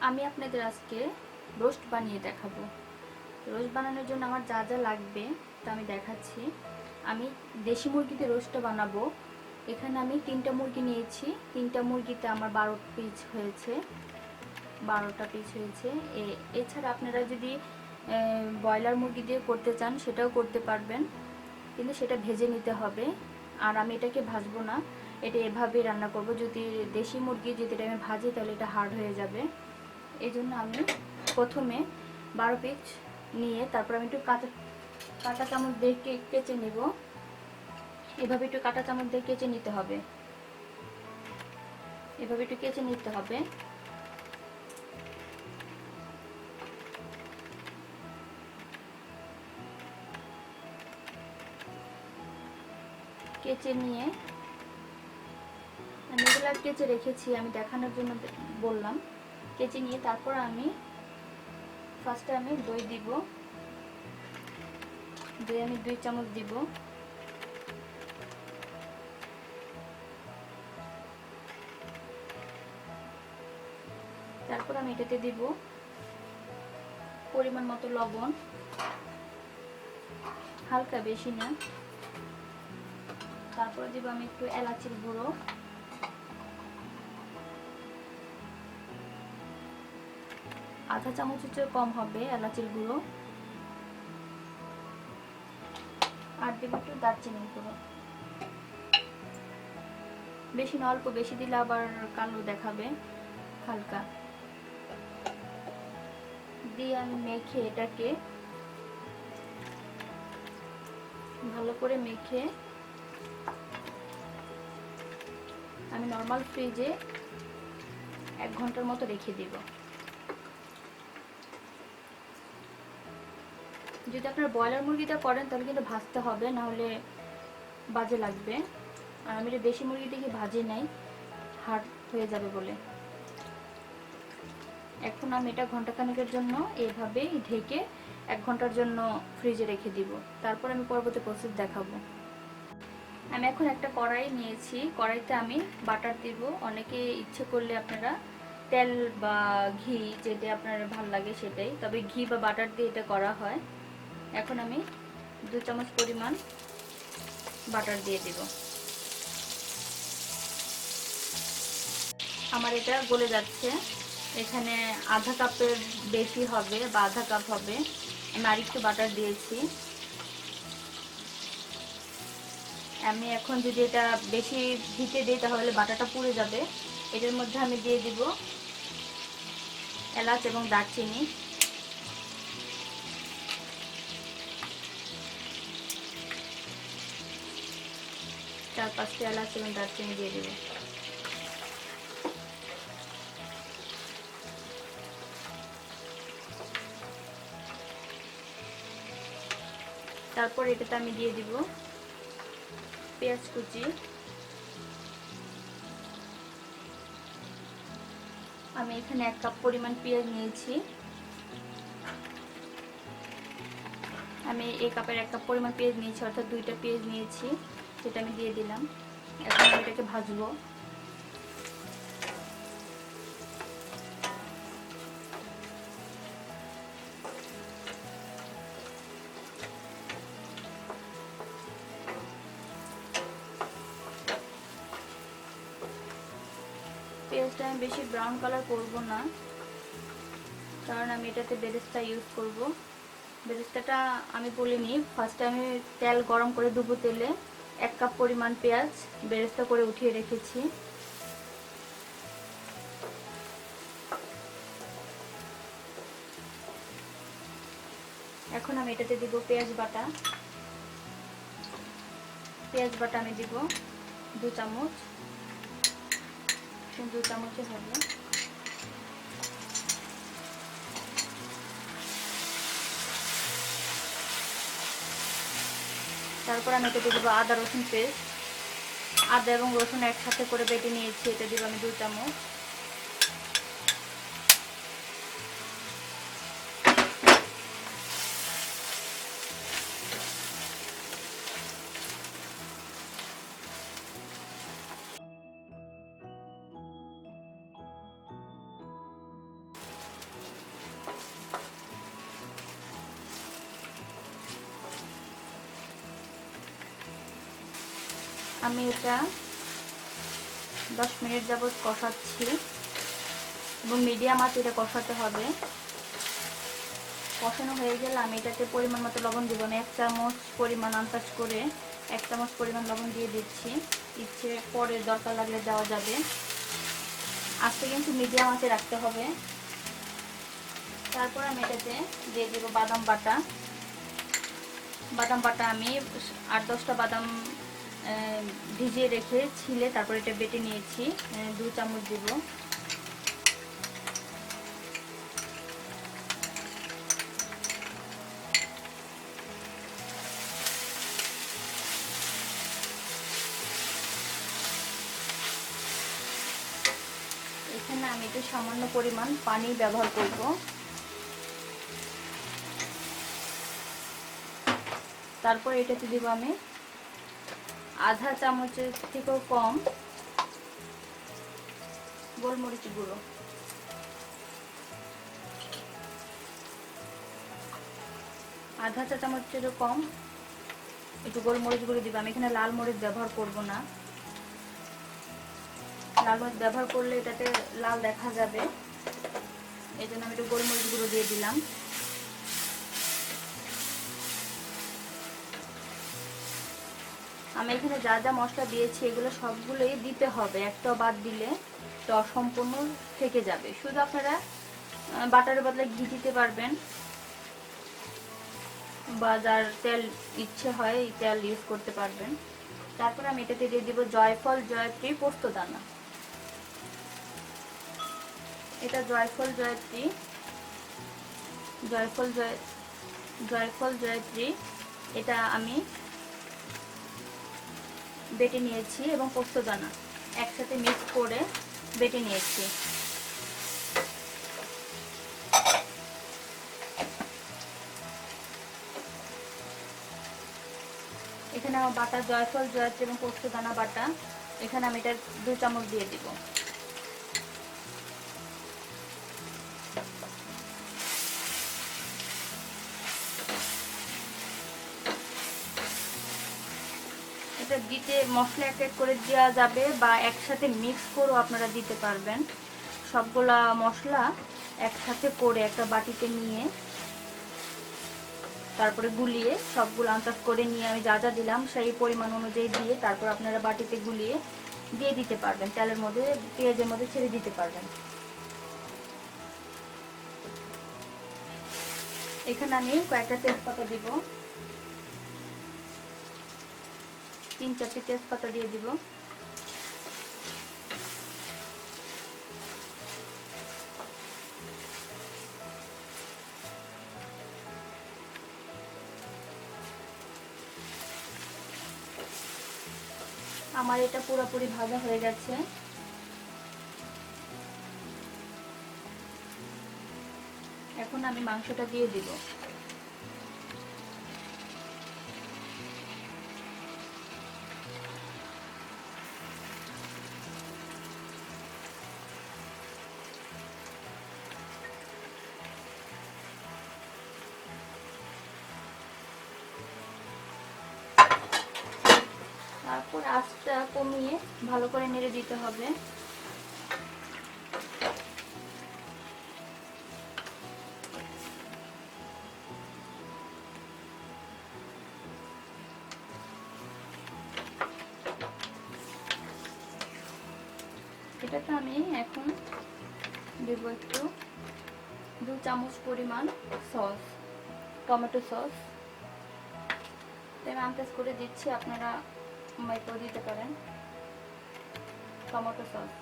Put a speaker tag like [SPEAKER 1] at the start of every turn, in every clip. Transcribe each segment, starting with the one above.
[SPEAKER 1] আমি আপনাদের আজকে রোস্ট বানিয়ে দেখাবো। রোস্ট বানানোর জন্য আমার যা যা লাগবে তা আমি দেখাচ্ছি। আমি দেশি মুরগিতে রোস্টটা বানাবো। এখানে আমি তিনটা মুরগি নিয়েছি। তিনটা মুরগিতে আমার বারো পিস হয়েছে। বারোটা পিস হয়েছে। এ- এছাড়া আপনারা যদি ব্রয়লার মুরগি দিয়ে করতে চান সেটাও করতে পারবেন। কিন্তু সেটা ভেজে নিতে হবে। আর আমি এটাকে ভাজবো না। এটা এভাবেই রান্না করব। যদি দেশি মুরগি যদি এটা আমি ভাজি তাহলে এটা হার্ড হয়ে যাবে। এই জন্য আমি প্রথমে বারো পিস নিয়ে তারপর আমি একটু কাঁচা কাঁটা চামচ দিয়ে কেচে নেব। এভাবে একটু কাঁটা চামচ দিয়ে কেচে নিতে হবে। এভাবে একটু কেচে নিতে হবে। কেচে নিয়ে আমি এগুলো কেচে রেখেছি, আমি দেখানোর জন্য বললাম। কেচে নিয়ে তারপর আমি ফার্স্টে আমি দই দিব। দই আমি দুই চামচ দিব। তারপর আমি এটাতে দিব পরিমাণ মতো লবণ। হালকা বেশি না। তারপরে দিব আমি একটু এলাচির গুঁড়ো। আধা চামচের চেয়ে কম হবে, এলাচির গুঁড়ো। আর দেবো একটু দারচিনির গুঁড়ো। বেশি না, অল্প বেশি দিলে আবার কালো দেখাবে, হালকা। দিয়ে আমি মেখে এটাকে ভালো করে মেখে আমি নর্মাল ফ্রিজে এক ঘণ্টার মতো রেখে দিব। যদি আপনারা ব্রয়লার মুরগিটা করেন, তাহলে কিন্তু ভাজতে হবে না হলে বাজে লাগবে। আর আমি এটা দেশি মুরগি দেখি ভাজি নাই হার্ড হয়ে যাবে বলে। এখন আমি এটা ঘন্টাখানেকের জন্য এভাবেই ঢেকে এক ঘণ্টার জন্য ফ্রিজে রেখে দিব। তারপর আমি পরবর্তী প্রসেস দেখাবো। আমি এখন একটা কড়াই নিয়েছি। কড়াইতে আমি বাটার দিব। অনেকে ইচ্ছে করলে আপনারা তেল বা ঘি, যেটা আপনার ভালো লাগে সেটাই, তবে ঘি বা বাটার দিয়ে এটা করা হয়। এখন আমি দু চামচ পরিমাণ বাটার দিয়ে দিব। আমার এটা গলে যাচ্ছে। এখানে আধা কাপের বেশি হবে বা আধা কাপ হবে। আমি আরেকটু বাটার দিয়েছি। আমি এখন যদি এটা বেশি ভিতে দিই তাহলে বাটাটা পুড়ে যাবে। এটার মধ্যে আমি দিয়ে দিব এলাচ এবং দারচিনি। চার পাঁচটা এলাচ এবং দারচিনি দিয়ে দিব। তারপর এটাতে আমি দিয়ে দিব পেঁয়াজ কুচি। আমি এখানে এক কাপ পরিমাণ পেঁয়াজ নিয়েছি। আমি এই কাপের এক কাপ পরিমাণ পেঁয়াজ নিয়েছি, অর্থাৎ দুইটা পেঁয়াজ নিয়েছি। সেটা আমি দিয়ে দিলাম। এখন আমি এটাকে ভাজবো। পেঁয়াজটা আমি বেশি ব্রাউন কালার করব না, কারণ আমি এটাতে বেরেস্তা ইউজ করব। বেরেস্তাটা আমি বলিনি ফার্স্টে আমি তেল গরম করে ডুবো তেলে। এক কাপ পরিমাণ পেঁয়াজ বেরেস্তা করে উঠিয়ে রেখেছি। এখন আমি এটাতে দিব পেঁয়াজ বাটা। পেঁয়াজ বাটা আমি দিব দু চামচ। দু চামচে হবে তারপর আমি এটা দিয়ে দেবো আদা রসুন পেস্ট। আদা এবং রসুন একসাথে করে বেটে নিয়েছি, এটা দিব আমি দু চামচ। আমি এটা দশ মিনিট যাবৎ কষাচ্ছি এবং মিডিয়াম আছে এটা কষাতে হবে। কষানো হয়ে গেলে আমি এটাতে পরিমাণ মতো লবণ দেবো না, এক চামচ পরিমাণ আন্দাজ করে এক চামচ পরিমাণ লবণ দিয়ে দিচ্ছি। ইচ্ছে পরে দরকার লাগলে দেওয়া যাবে। আজকে কিন্তু মিডিয়াম আঁচে রাখতে হবে। তারপর আমি এটাতে দিয়ে দেবো বাদাম বাটা। বাদাম বাটা আমি আট দশটা বাদাম ভিজিয়ে রেখে ছিলে, তারপর এটা বেটে নিয়েছি। দু চামচ দিব। এখানে আমি একটু সামান্য পরিমাণ পানি ব্যবহার করব। তারপর এটাতে দিব আমি আধা চামচের থেকেও কম গোলমরিচ গুঁড়ো। আধা চা চামচেরও কম একটু গোলমরিচ গুঁড়ো দিব। আমি এখানে লাল মরিচ ব্যবহার করব না। লাল মরিচ ব্যবহার করলে এটাতে লাল দেখা যাবে। এই জন্য আমি একটু গোলমরিচ গুঁড়ো দিয়ে দিলাম। আমি এখানে যা যা মশলা দিয়েছি, এগুলো সবগুলোই দিতে হবে। একটা বাদ দিলে তো অসম্পূর্ণ থেকে যাবে। শুধু আপনারা বাটারের বদলে ঘি দিতে পারবেন। বা যার তেল ইচ্ছে হয়, এই তেল ইউজ করতে পারবেন। তারপরে আমি এটাতে দিয়ে দিব জয়ফল, জয়ত্রী পোস্ত দানা। এটা জয়ফল, জয়ত্রী, জয়ফল, জয়, জয়ফল, জয়ত্রী। এটা আমি বেটে নিয়েছি এবং পোস্ত দানা একসাথে মিক্স করে বেটে নিয়েছি। এখানে আমার বাটা জয়ফল, জয়ত্রী এবং পোস্ত দানা বাটা। এখানে আমি এটা দু চামচ দিয়ে দিব। এটা দিতে মশলা এক এক করে দেওয়া যাবে বা একসাথে মিক্স করেও আপনারা দিতে পারবেন। সবগুলা মশলা একসাথে করে একটা বাটিতে নিয়ে তারপরে গুলিয়ে সবগুলো আন্দাজ করে নিয়ে আমি যা যা দিলাম সেই পরিমাণ অনুযায়ী দিয়ে তারপর আপনারা বাটিতে গুলিয়ে দিয়ে দিতে পারবেন। তেলের মধ্যে, পেঁয়াজের মধ্যে ছেড়ে দিতে পারবেন। এখানে আমি কয়েকটা তেজপাতা দিব। তিন চারটি তেজপাতা দিয়ে দিব। আমার এটা পুরোপুরি ভাজা হয়ে গেছে। এখন আমি মাংসটা দিয়ে দিব। তারপর আঁচটা কমিয়ে ভালো করে নেড়ে দিতে হবে। এটাতে আমি এখন দেব একটু দু চামচ পরিমাণ সস, টমেটো সস। তাই আমি আন্দাজ করে দিচ্ছি, আপনারা মাইকেও দিতে পারেন টমেটো সস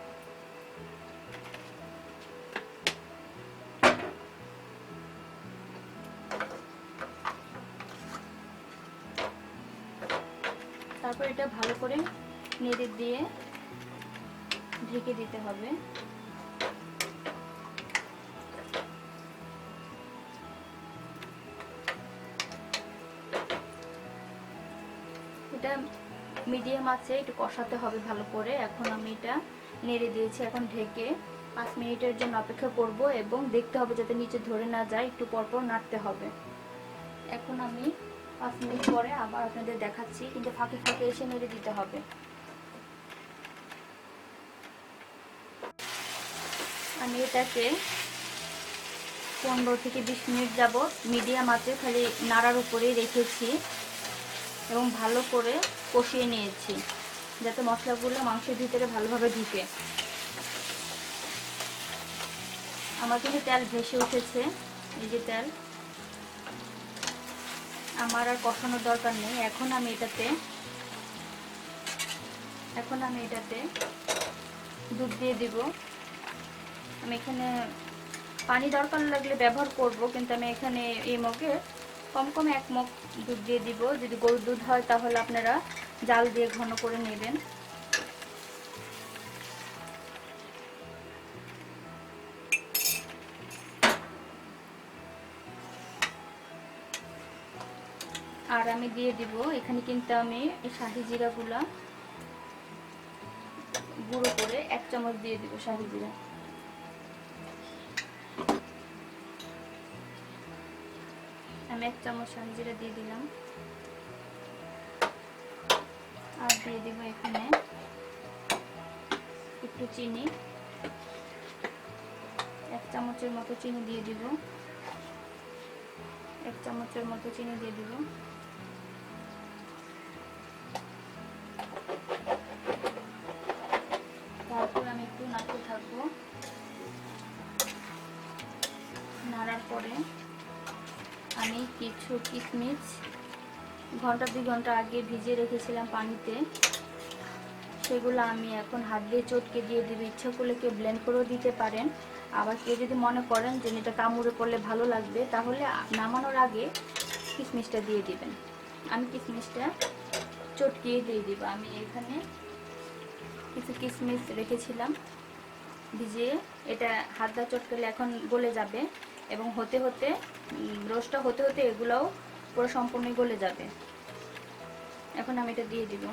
[SPEAKER 1] তারপর এটা ভালো করে নেড়ে দিয়ে ঢেকে দিতে হবে। মিডিয়াম আছে, একটু কষাতে হবে ভালো করে। এখন আমি এটা নেড়ে দিয়েছি, এখন ঢেকে পাঁচ মিনিটের জন্য অপেক্ষা করব এবং দেখতে হবে যাতে নিচে ধরে না যায়, একটু পরপর নাড়তে হবে। এখন আমি পাঁচ মিনিট পরে আবার আপনাদের দেখাচ্ছি, কিন্তু ফাঁকে ফাঁকে এসে নেড়ে দিতে হবে। আমি এটাকে পনেরো থেকে বিশ মিনিট যাব মিডিয়াম আছে, খালি নাড়ার উপরেই রেখেছি। এবং ভালো করে কষিয়ে নিয়েছি, যাতে মশলাগুলো মাংসের ভিতরে ভালোভাবে ঢুকে। আমার কিন্তু তেল ভেসে উঠেছে, এই যে তেল। আমার আর কষানোর দরকার নেই। এখন আমি এটাতে, এখন আমি এটাতে দুধ দিয়ে দিব। আমি এখানে পানি দরকার লাগলে ব্যবহার করব, কিন্তু আমি এখানে এই মগে কম কম এক মগ দুধ দিয়ে দিব। যদি গরুর দুধ হয় তাহলে আপনারা জাল দিয়ে ঘন করে নেবেন। আর আমি দিয়ে দিব, এখানে কিন্তু আমি এই শাহি জিরাগুলা গুঁড়ো করে এক চামচ দিয়ে দিব শাহি জিরা। আমি এক চামচ শাহি জিরা দিয়ে দিলাম। আর দিয়ে দিব এখানে। একটু চিনি। এক চামচের মতো চিনি দিয়ে দিব। এক চামচের মতো চিনি দিয়ে দিব। তারপর আমি একটু নাড়তে থাকব। নাড়ার পরে আমি কিছু কিশমিশ ঘণ্টা দুই ঘণ্টা আগে ভিজিয়ে রেখেছিলাম পানিতে। সেগুলো আমি এখন হাত দিয়ে চটকে দিয়ে দেবো। ইচ্ছা করলে কেউ ব্লেন্ড করেও দিতে পারেন। আবার কেউ যদি মনে করেন যে এটা কামড়ে পড়লে ভালো লাগবে, তাহলে নামানোর আগে কিশমিশটা দিয়ে দিবেন। আমি কিশমিশটা চটকিয়ে দিয়ে দিব। আমি এখানে কিছু কিশমিশ রেখেছিলাম। ভিজিয়ে এটা হাত দা চটকালে এখন গলে যাবে এবং হতে হতে রোস্টটা হতে হতে এগুলোও পুরো সম্পূর্ণ গলে যাবে। এখন আমি এটা দিয়ে দিব।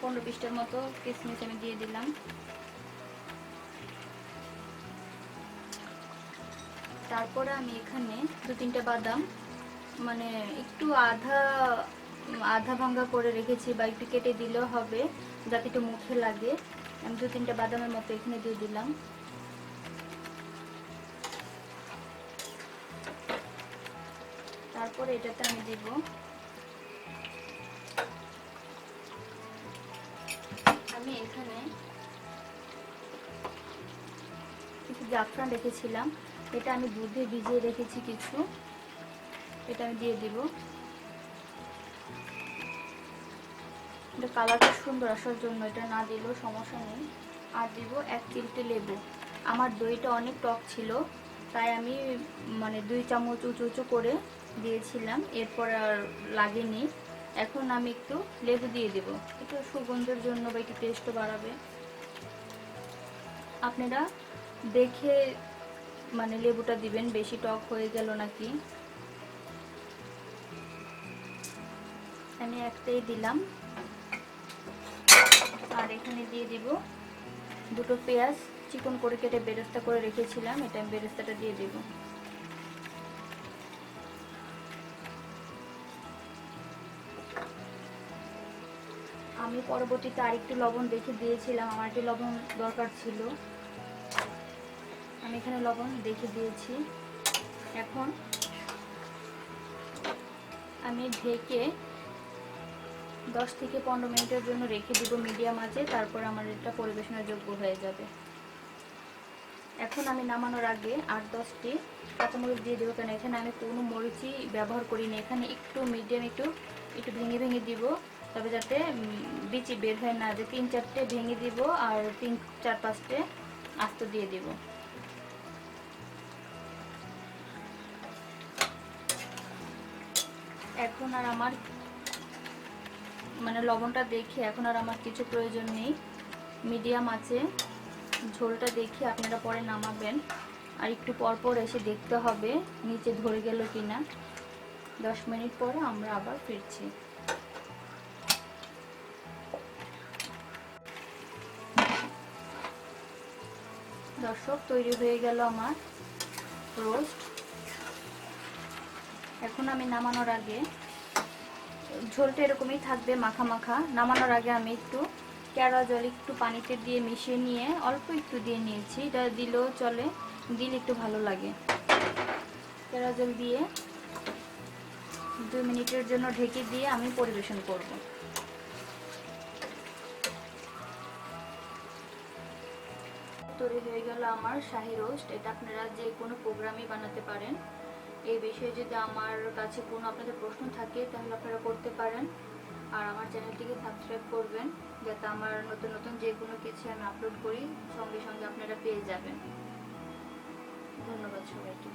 [SPEAKER 1] পনেরো পিসটার মতো কিশমিশ আমি দিয়ে দিলাম। তারপরে আমি এখানে দু তিনটা বাদাম মানে একটু আধা আধা ভাঙ্গা করে রেখেছি বা একটু কেটে দিলেও হবে, যাতে একটু মুখে লাগে। আমি দু তিনটা বাদামের মতো এখানে দিয়ে দিলাম। তারপরে এটাতে আমি দিব। আমি এখানে কিছু জাফরান রেখেছিলাম। এটা আমি দুধে ভিজিয়ে রেখেছি কিছু। এটা আমি দিয়ে দিব। এটা কালারটা সুন্দর আসার জন্য, এটা না দিলেও সমস্যা নেই। আর দিব এক চিলটে লেবু। আমার দইটা অনেক টক ছিল, তাই আমি মানে দুই চামচ উঁচু উঁচু করে দিয়েছিলাম, এরপর আর লাগেনি। এখন আমি একটু লেবু দিয়ে দেব। একটু সুগন্ধের জন্য বা একটু টেস্টও বাড়াবে। আপনারা দেখে মানে লেবুটা দিবেন, বেশি টক হয়ে গেল নাকি? আমি একটাই দিলাম। আর এখানে দিয়ে দিব দুটো পেঁয়াজ। চিকন করে কেটে বেরেস্তা করে রেখেছিলাম, এটা আমি বেরেস্তাটা দিয়ে দিব। আমি পরবর্তীতে আরেকটু লবণ দেখে দিয়েছিলাম, আমার একটু লবণ দরকার ছিল। আমি এখানে লবণ দেখে দিয়েছি। এখন আমি ঢেকে দশ থেকে পনেরো মিনিটের জন্য রেখে দিব মিডিয়াম আছে তারপর আমার এটা পরিবেশনের যোগ্য হয়ে যাবে। এখন আমি নামানোর আগে আট দশটি কাঁচামরিচ দিয়ে দেবো, কেন এখানে আমি কোনো মরিচই ব্যবহার করিনি। এখানে একটু মিডিয়াম, একটু একটু ভেঙে ভেঙে দিব। তবে যাতে বিচি বের হয় না, যে তিন চারটে ভেঙে দিব আর তিন, চার, পাঁচটে আস্ত দিয়ে দিব। এখন আর আমার মানে লবণটা দেখে, এখন আর আমার কিছু প্রয়োজন নেই। মিডিয়াম আছে, ঝোলটা দেখে আপনারা পরে নামাবেন। আর একটু পর পর এসে দেখতে হবে, নিচে ধরে গেল কিনা। দশ মিনিট পরে আমরা আবার ফিরছি। দর্শক, তৈরি হয়ে গেল আমার রোস্ট এখন আমি নামানোর আগে, ঝোলটা এরকমই থাকবে মাখা মাখা। নামানোর আগে আমি একটু কেওড়া জল একটু পানিতে দিয়ে মিশিয়ে নিয়ে অল্প একটু দিয়ে নিয়েছি। এটা দিলেও চলে, দিলে একটু ভালো লাগে। কেওড়া জল দিয়ে দু মিনিটের জন্য ঢেকে দিয়ে আমি পরিবেশন করব। তৈরি হয়ে গেল আমার শাহি রোস্ট। এটা আপনারা যে কোনো প্রোগ্রামই বানাতে পারেন। এই বিষয়ে যদি আমার কাছে কোনো আপনাদের প্রশ্ন থাকে, তাহলে আপনারা করতে পারেন। আর আমার চ্যানেলটিকে সাবস্ক্রাইব করবেন, যাতে আমার নতুন নতুন যে কোনো কিছু আমি আপলোড করি, সঙ্গে সঙ্গে আপনারা পেয়ে যাবেন। ধন্যবাদ সবাইকে।